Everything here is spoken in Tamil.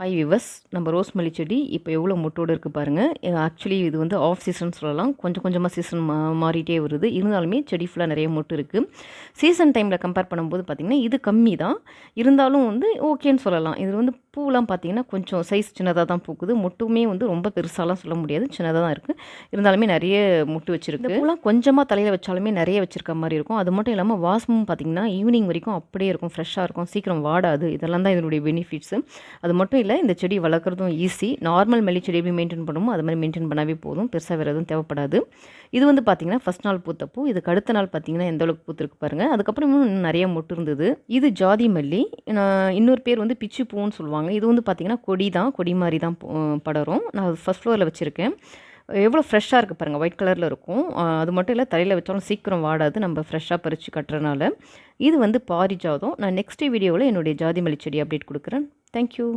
ஹாய் விவஸ் நம்ம ரோஸ் மல்லி செடி இப்போ எவ்வளோ மொட்டோடு இருக்குது பாருங்கள் ஆக்சுவலி இது வந்து ஆஃப் சீசன் சொல்லலாம். கொஞ்சம் கொஞ்சமாக சீசன் மா மாறிட்டே வருது. இருந்தாலுமே செடி ஃபுல்லாக நிறைய மொட்டு இருக்குது சீசன் டைமில் கம்பேர் பண்ணும்போது பார்த்திங்கன்னா இது கம்மி தான் இருந்தாலும் வந்து ஓகேன்னு சொல்லலாம். இது வந்து பூவெலாம் பார்த்திங்கன்னா கொஞ்சம் சைஸ் சின்னதாக தான் பூக்குது. மொட்டுமே வந்து ரொம்ப பெருசாலாம் சொல்ல முடியாது. சின்னதாக தான் இருக்குது இருந்தாலுமே நிறைய மொட்டு வச்சுருக்கு. பூலாம் கொஞ்சமாக தலையில் வச்சாலுமே நிறைய வச்சுருக்க மாதிரி இருக்கும். அது மட்டும் இல்லாமல் வாசமும் பார்த்திங்கன்னா ஈவினிங் வரைக்கும் அப்படியே இருக்கும். ஃப்ரெஷ்ஷாக இருக்கும். சீக்கிரம் வாடாது. இதெல்லாம் தான் இதனுடைய பெனிஃபிட்ஸு அது மட்டும் இல்லை இந்த செடி வளர்க்குறதும் ஈஸி நார்மல் மல்லி செடி எப்படி மெயின்டைன் பண்ணுமோ அது மாதிரி மெயின்டைன் பண்ணாவே போதும். பெருசாக வேறு எதுவும் தேவைப்படாது. இது வந்து பார்த்திங்கன்னா ஃபஸ்ட் நாள் பூத்த பூ இதுக்கு அடுத்த நாள் பார்த்திங்கன்னா எந்த அளவுக்கு பூத்துருக்கு பாருங்கள் அதுக்கப்புறம் இன்னும் நிறைய மொட்டு இருந்தது. இது ஜாதி மல்லி. இன்னொரு பேர் வந்து பிச்சு பூன்னு சொல்லுவாங்க. இது வந்து பார்த்திங்கன்னா கொடி தான். கொடி மாதிரி தான் படரும். நான் ஃபஸ்ட் ஃப்ளோரில் வச்சுருக்கேன். எவ்வளோ ஃப்ரெஷ்ஷாக இருக்குது பாருங்கள் ஒயிட் கலரில் இருக்கும். அது மட்டும் இல்லை தலையில் வச்சாலும் சீக்கிரம் வாடாது. நம்ம ஃப்ரெஷ்ஷாக பறித்து கட்டுறனால இது வந்து பாரிஜாதம். நான் நெக்ஸ்ட் வீடியோவில் என்னுடைய ஜாதி மல்லி செடி அப்டேட் கொடுக்குறேன். தேங்க்யூ